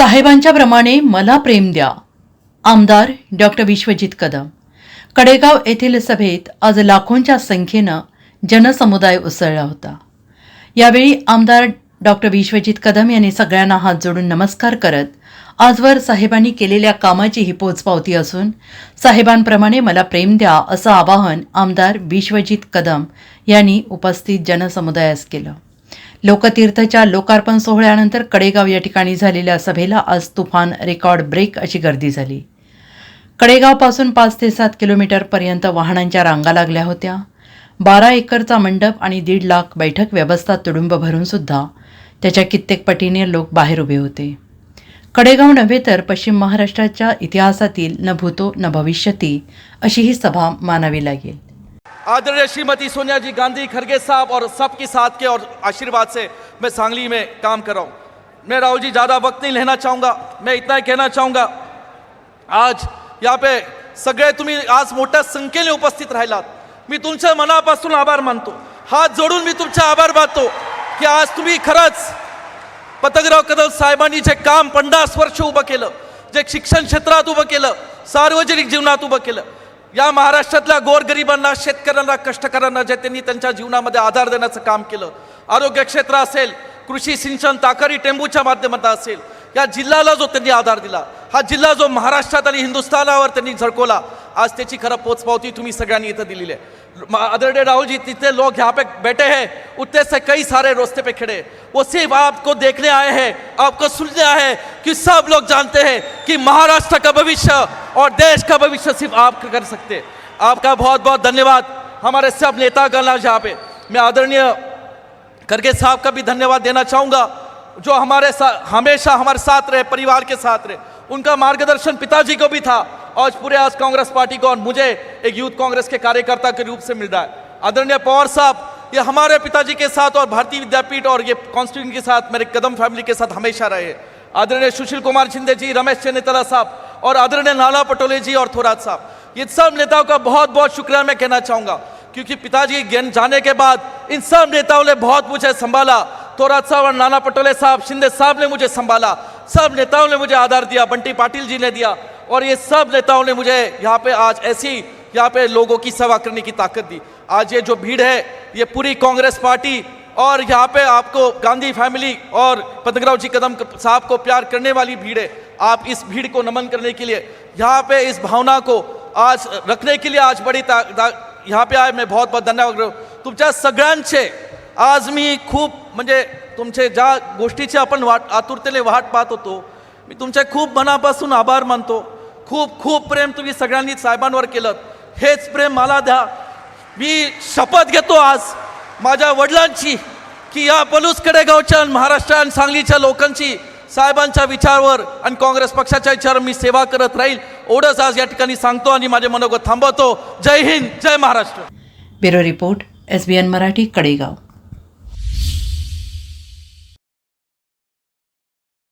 साहेबांच्या प्रमाणे मला प्रेम द्या. आमदार डॉक्टर विश्वजित कदम. कडेगाव येथील सभेत आज लाखोंच्या संख्येनं जनसमुदाय उसळला होता. यावेळी आमदार डॉक्टर विश्वजित कदम यांनी सगळ्यांना हात जोडून नमस्कार करत आजवर साहेबांनी केलेल्या कामाची ही पोचपावती असून साहेबांप्रमाणे मला प्रेम द्या असं आवाहन आमदार विश्वजित कदम यांनी उपस्थित जनसमुदायास केलं. लोकतीर्थच्या लोकार्पण सोहळ्यानंतर कडेगाव या ठिकाणी झालेल्या सभेला आज तुफान रेकॉर्ड ब्रेक अशी गर्दी झाली. कडेगावपासून पाच ते सात किलोमीटरपर्यंत वाहनांच्या रांगा लागल्या होत्या. बारा एकरचा मंडप आणि दीड लाख बैठक व्यवस्था तुडुंब भरून सुद्धा त्याच्या कित्येक पटीने लोक बाहेर उभे होते. कडेगाव नव्हे तर पश्चिम महाराष्ट्राच्या इतिहासातील न भूतो न भविष्यती अशी ही सभा मानावी लागेल. आदरणीय श्रीमती सोनिया जी गांधी खड़गे साहब और सबके साथ के और आशीर्वाद से मैं सांगली में काम कर रहा हूँ। मैं राहुल जी ज़्यादा वक्त नहीं लेना चाहूँगा। मैं इतना ही कहना चाहूँगा आज यहाँ पे सगळे तुम्ही आज मोठ्या संख्येने उपस्थित राहिलात। मी तुमच्या मनापासून आभार मानतो। हात जोडून मी तुमचा आभार मानतो की आज तुम्ही खरंच पतंगराव कदम साहेबांनी जे काम पन्नास वर्ष उभं केलं जे शिक्षण क्षेत्रात उभं केलं सार्वजनिक जीवनात उभं केलं या महाराष्ट्रातल्या गोरगरिबांना शेतकऱ्यांना कष्टकऱ्यांना जे त्यांनी त्यांच्या जीवनामध्ये आधार देण्याचं काम केलं आरोग्य क्षेत्र असेल कृषी सिंचन ताकारी टेंबूच्या माध्यमातून असेल या जिल्ह्याला जो त्यांनी आधार दिला हा जिल्हा जो महाराष्ट्रात आणि हिंदुस्थानावर त्यांनी झळकवला आज त्याची खरं पोचपावती तुम्ही सगळ्यांनी इथं दिलेली म- आदरणीय राहुल जी जितने लोग यहाँ पे बैठे हैं, उतने से कई सारे रास्ते पे खड़े वो सिर्फ़ आपको देखने आए हैं, आपको सुनने आए हैं कि सब लोग जानते हैं कि महाराष्ट्र का भविष्य और देश का भविष्य सिर्फ़ आप कर सकते आपका बहुत बहुत धन्यवाद। हमारे सब नेतागण आज यहाँ पे। मैं आदरणीय करके साहब का भी धन्यवाद देना चाहूँगा, जो हमारे साथ हमेशा हमारे साथ रहे, परिवार के साथ रहे। उनका मार्गदर्शन पिताजी को भी था। आज पूरे आज कांग्रेस पार्टी को और मुझे एक यूथ कांग्रेस के कार्यकर्ता के रूप से मिल रहा है। आदरणीय पवार साहब, ये हमारे पिताजी के साथ और भारतीय विद्यापीठ और ये कॉन्स्टिट्यूशन के साथ, मेरे कदम फैमिली के साथ हमेशा रहे। आदरणीय सुशील कुमार शिंदे जी, रमेश चन्नेतला साहब और आदरणीय नाना पटोले जी और थोरात साहब, ये सब नेताओं का बहुत बहुत शुक्रिया मैं कहना चाहूँगा। क्योंकि पिताजी ज्ञान जाने के बाद इन सब नेताओं ने बहुत मुझे संभाला। थोरात साहब और नाना पटोले साहब, शिंदे साहब ने मुझे संभाला। सब नेताओं ने मुझे आधार दिया, बंटी पाटिल जी ने दिया। और ये सब नेताओं ने मुझे यहाँ पे आज ऐसी, यहाँ पे लोगों की सेवा करने की ताकत दी। आज ये जो भीड़ है, ये पूरी कांग्रेस पार्टी और यहाँ पे आपको गांधी फैमिली और पतंगराव जी कदम साहब को प्यार करने वाली भीड़ है। आप इस भीड़ को नमन करने के लिए, यहाँ पे इस भावना को आज रखने के लिए आज बड़ी यहाँ पे आए। मैं बहुत बहुत धन्यवाद. तुमच्या सगळ्यांचे आज मी खूप म्हणजे तुमचे ज्या गोष्टीची आपण वाट आतुरतेने वाट पाहत होतो मी तुमचे खूप मनापासून आभार मानतो. खूप खूप प्रेम तुम्ही सगळ्यांनी साहेबांवर केलं. हेच प्रेम मला द्या. मी शपथ घेतो आज माझ्या वडिलांची की या पलूस कडेगावच्या आणि महाराष्ट्र आणि सांगलीच्या लोकांची साहेबांच्या विचारवर आणि काँग्रेस पक्षाच्या विचारावर मी सेवा करत राहील. एवढंच आज या ठिकाणी सांगतो आणि माझे मनोगत थांबवतो. Jai Hind Jai Maharashtra. Bureau report S B N Marathi Kadegaon.